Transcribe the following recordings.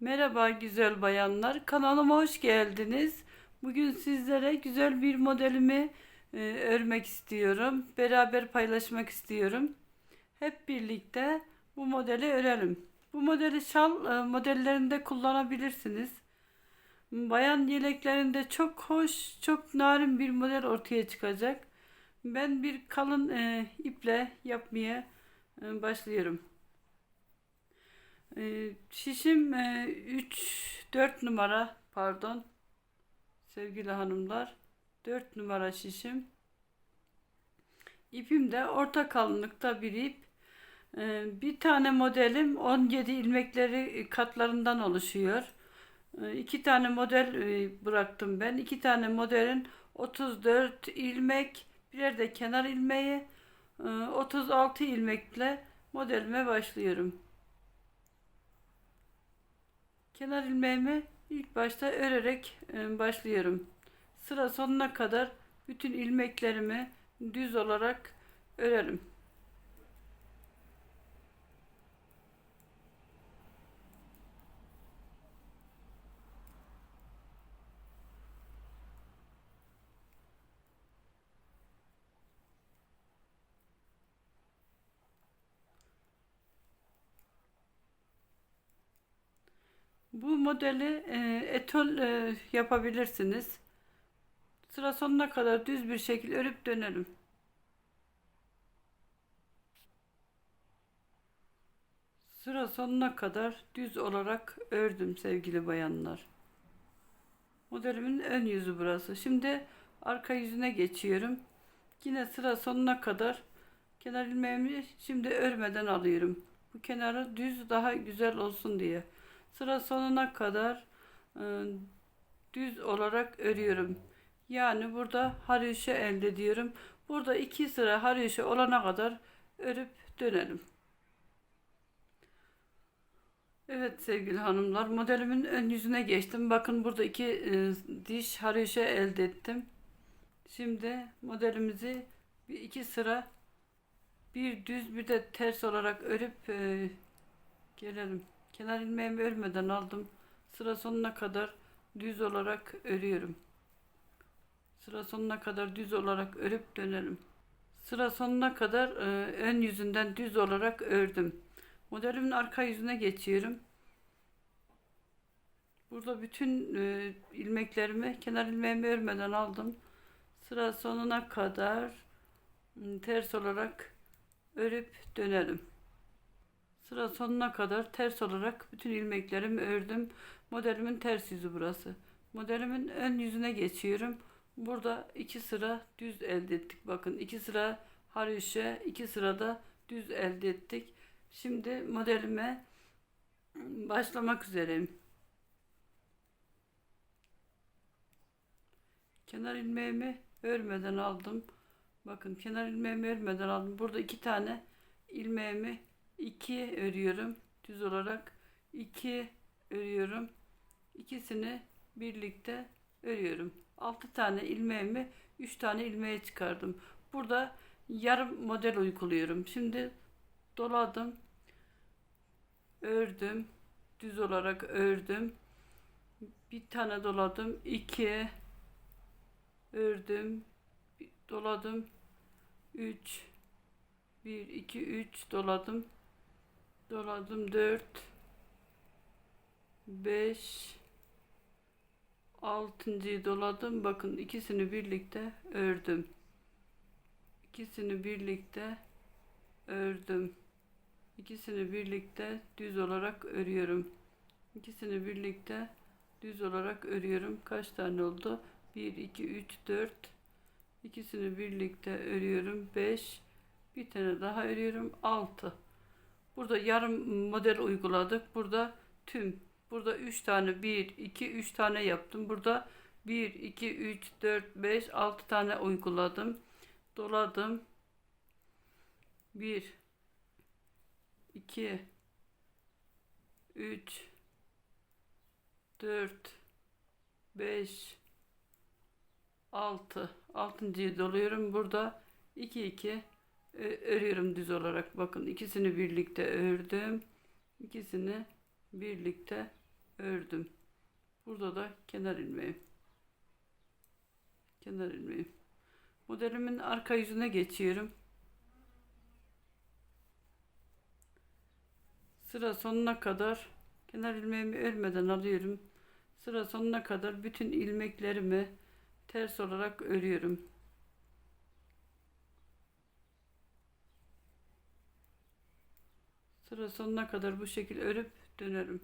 Merhaba güzel bayanlar. Kanalıma hoş geldiniz. Bugün sizlere güzel bir modelimi e, örmek istiyorum. Beraber paylaşmak istiyorum. Hep birlikte bu modeli örelim. Bu modeli şal e, modellerinde kullanabilirsiniz. Bayan yeleklerinde çok hoş, çok narin bir model ortaya çıkacak. Ben bir kalın e, iple yapmaya e, başlıyorum. Ee, şişim 3 4 numara pardon sevgili hanımlar. 4 numara şişim. İpim de orta kalınlıkta bir ip. Ee, bir tane modelim 17 ilmekleri katlarından oluşuyor. Ee, iki tane model e, bıraktım ben. İki tane modelin 34 ilmek birer de kenar ilmeği e, 36 ilmekle modelime başlıyorum Kenar ilmeğimi ilk başta örerek e, başlıyorum. Sıra sonuna kadar bütün ilmeklerimi düz olarak örerim. Bu modeli e, etol e, yapabilirsiniz. Sıra sonuna kadar düz bir şekil örüp dönelim. Sıra sonuna kadar düz olarak ördüm sevgili bayanlar. Modelimin ön yüzü burası. Şimdi arka yüzüne geçiyorum. Yine sıra sonuna kadar kenar ilmeğimi şimdi örmeden alıyorum. Bu kenarı düz daha güzel olsun diye. Sıra sonuna kadar e, düz olarak örüyorum. Yani burada haroşa elde ediyorum. Burada iki sıra haroşa olana kadar örüp dönelim. Evet sevgili hanımlar modelimin ön yüzüne geçtim. Bakın burada iki e, diş haroşa elde ettim. Şimdi modelimizi bir iki sıra bir düz bir de ters olarak örüp e, gelelim. Kenar ilmeğimi örmeden aldım. Sıra sonuna kadar düz olarak örüyorum. Sıra sonuna kadar düz olarak örüp dönelim. Sıra sonuna kadar e, ön yüzünden düz olarak ördüm. Modelimin arka yüzüne geçiyorum. Burada bütün e, ilmeklerimi kenar ilmeğimi örmeden aldım. Sıra sonuna kadar ters olarak örüp dönelim. Sıra sonuna kadar ters olarak bütün ilmeklerimi ördüm. Modelimin ters yüzü burası. Modelimin ön yüzüne geçiyorum. Burada iki sıra düz elde ettik. Bakın iki sıra haroşa, iki sırada düz elde ettik. Şimdi modelime başlamak üzereyim. Kenar ilmeğimi örmeden aldım. Bakın kenar ilmeğimi örmeden aldım. Burada iki tane ilmeğimi 2 örüyorum. Düz olarak 2 örüyorum. İkisini birlikte örüyorum. 6 tane ilmeğimi 3 tane ilmeğe çıkardım. Burada yarım model uyguluyorum. Şimdi doladım. Ördüm. Düz olarak ördüm. Bir tane doladım. 2 ördüm. Doladım. 3 1 2 3 doladım doladım 4 5 altıncıyı doladım. Bakın ikisini birlikte ördüm. İkisini birlikte ördüm. İkisini birlikte düz olarak örüyorum. İkisini birlikte düz olarak örüyorum. Kaç tane oldu? 1 2 3 4 ikisini birlikte örüyorum. 5 bir tane daha örüyorum. 6 Burada yarım model uyguladık. Burada tüm. Burada 3 tane 1, 2, 3 tane yaptım. Burada 1, 2, 3, 4, 5, 6 tane uyguladım. Doladım. 1, 2, 3, 4, 5, 6. Altıncıyı doluyorum. Burada 2, 2, örüyorum düz olarak. Bakın ikisini birlikte ördüm. İkisini birlikte ördüm. Burada da kenar ilmeğim. Kenar ilmeğim. Modelimin arka yüzüne geçiyorum. Sıra sonuna kadar kenar ilmeğimi örmeden alıyorum. Sıra sonuna kadar bütün ilmeklerimi ters olarak örüyorum. Sıra sonuna kadar bu şekil örüp dönerim.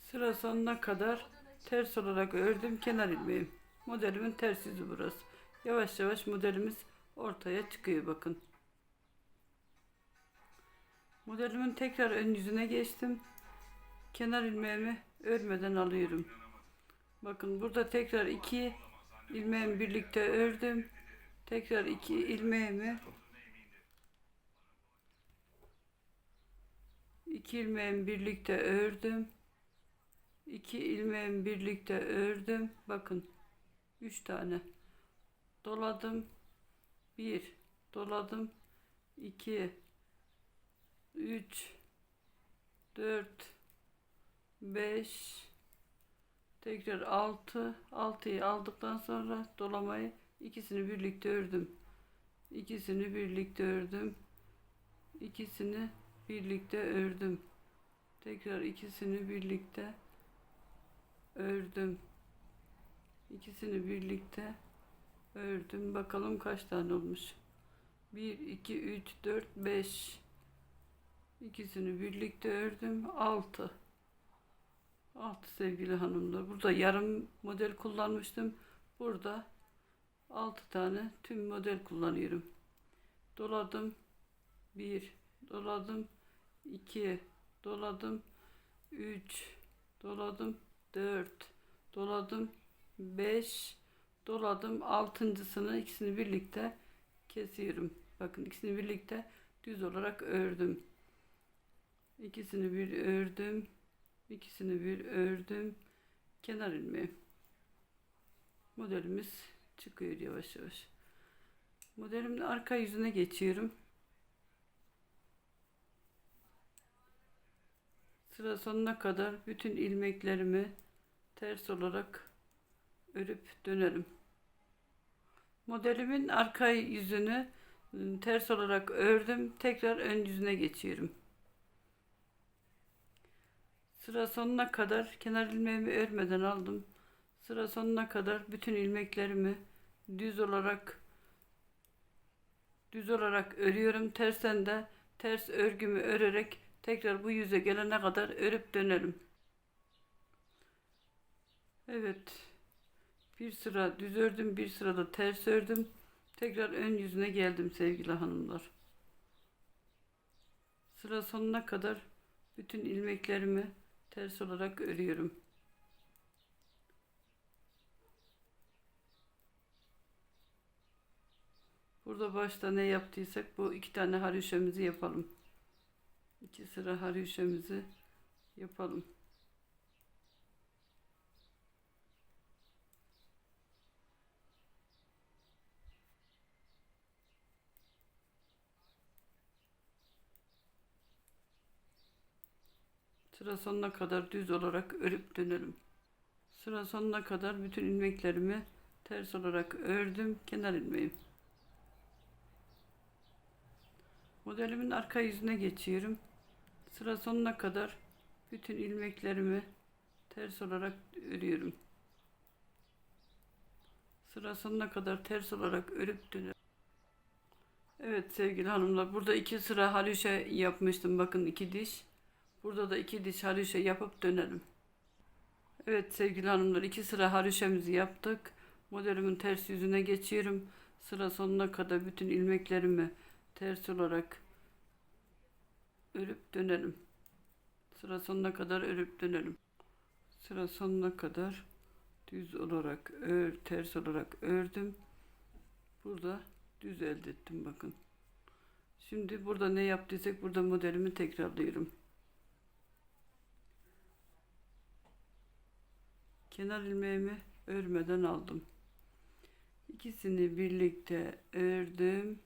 Sıra sonuna kadar ters olarak ördüm kenar ilmeğim. Modelimin ters yüzü burası. Yavaş yavaş modelimiz ortaya çıkıyor bakın. Modelimin tekrar ön yüzüne geçtim. Kenar ilmeğimi örmeden alıyorum. Bakın burada tekrar iki ilmeğimi birlikte ördüm. Tekrar iki ilmeğimi iki ilmeğimi birlikte ördüm. İki ilmeğimi birlikte ördüm. Bakın. Üç tane. Doladım. Bir. Doladım. iki, Üç. Dört. Beş. Tekrar altı. Altıyı aldıktan sonra dolamayı ikisini birlikte ördüm. İkisini birlikte ördüm. İkisini birlikte ördüm. Tekrar ikisini birlikte ördüm. İkisini birlikte ördüm. Bakalım kaç tane olmuş. 1, 2, 3, 4, 5. İkisini birlikte ördüm. 6. 6 sevgili hanımlar. Burada yarım model kullanmıştım. Burada 6 tane tüm model kullanıyorum. Doladım. 1. Doladım. 2. Doladım. 3. Doladım. 4 doladım 5 doladım altıncısını ikisini birlikte kesiyorum bakın ikisini birlikte düz olarak ördüm ikisini bir ördüm ikisini bir ördüm kenar ilmeği modelimiz çıkıyor yavaş yavaş modelimin arka yüzüne geçiyorum sıra sonuna kadar bütün ilmeklerimi ters olarak örüp dönerim. Modelimin arka yüzünü ıı, ters olarak ördüm. Tekrar ön yüzüne geçiyorum. Sıra sonuna kadar kenar ilmeğimi örmeden aldım. Sıra sonuna kadar bütün ilmeklerimi düz olarak düz olarak örüyorum. Tersten de ters örgümü örerek tekrar bu yüze gelene kadar örüp dönerim. Evet. Bir sıra düz ördüm, bir sırada ters ördüm. Tekrar ön yüzüne geldim sevgili hanımlar. Sıra sonuna kadar bütün ilmeklerimi ters olarak örüyorum. Burada başta ne yaptıysak bu iki tane haroşemizi yapalım. İki sıra haroşemizi yapalım. Sıra sonuna kadar düz olarak örüp dönerim. Sıra sonuna kadar bütün ilmeklerimi ters olarak ördüm. Kenar ilmeğim. Modelimin arka yüzüne geçiyorum. Sıra sonuna kadar bütün ilmeklerimi ters olarak örüyorum. Sıra sonuna kadar ters olarak örüp dönerim. Evet sevgili hanımlar burada iki sıra halüşe yapmıştım. Bakın iki diş. Burada da iki diş haroşa yapıp dönelim. Evet sevgili hanımlar iki sıra haroşamızı yaptık. Modelimin ters yüzüne geçiyorum. Sıra sonuna kadar bütün ilmeklerimi ters olarak örüp dönelim. Sıra sonuna kadar örüp dönelim. Sıra sonuna kadar düz olarak ör, ters olarak ördüm. Burada düz elde ettim bakın. Şimdi burada ne yaptıysak burada modelimi tekrarlıyorum. kenar ilmeğimi örmeden aldım. İkisini birlikte ördüm.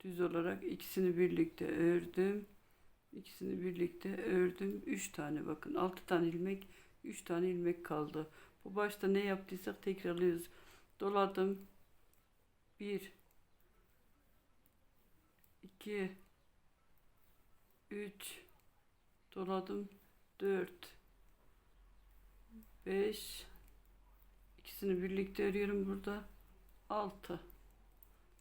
Düz olarak ikisini birlikte ördüm. İkisini birlikte ördüm. 3 tane bakın 6 tane ilmek 3 tane ilmek kaldı. Bu başta ne yaptıysak tekrarlıyoruz. Doladım. 1 2 3 doladım. 4 5 ikisini birlikte örüyorum burada. 6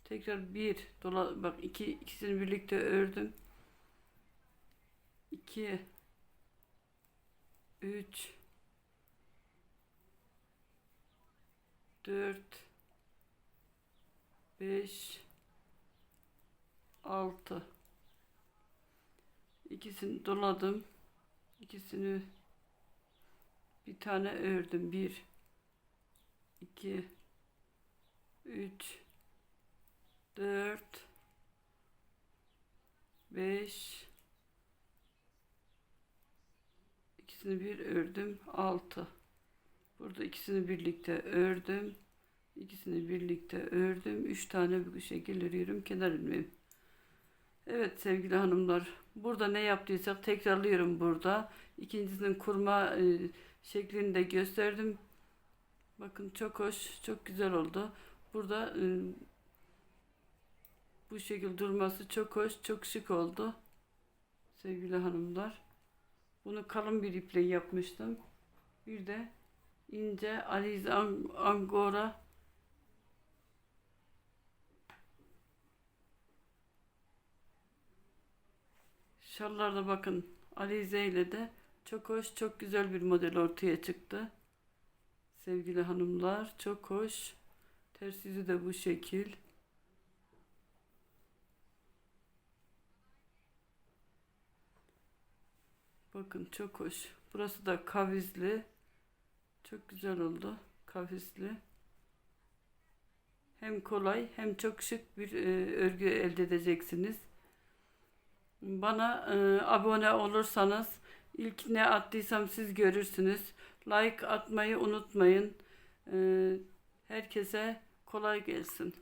tekrar 1 dola bak iki ikisini birlikte ördüm. 2 3 4 5 6 ikisini doladım. İkisini bir tane ördüm. 1 2 3 4 5 ikisini bir ördüm 6 burada ikisini birlikte ördüm ikisini birlikte ördüm. 3 tane bu şekilde örüyorum kenar ilmeğim. Evet sevgili hanımlar burada ne yaptıysak tekrarlıyorum burada. İkincisinin kurma e, şeklini de gösterdim. Bakın çok hoş çok güzel oldu. Burada e, bu şekilde durması çok hoş, çok şık oldu. Sevgili hanımlar. Bunu kalın bir iple yapmıştım. Bir de ince alize ang- angora şallarda bakın alize ile de çok hoş, çok güzel bir model ortaya çıktı. Sevgili hanımlar, çok hoş. Ters yüzü de bu şekil. Bakın çok hoş. Burası da kavizli. Çok güzel oldu. Kavizli. Hem kolay hem çok şık bir e, örgü elde edeceksiniz. Bana e, abone olursanız ilk ne attıysam siz görürsünüz. Like atmayı unutmayın. E, herkese kolay gelsin.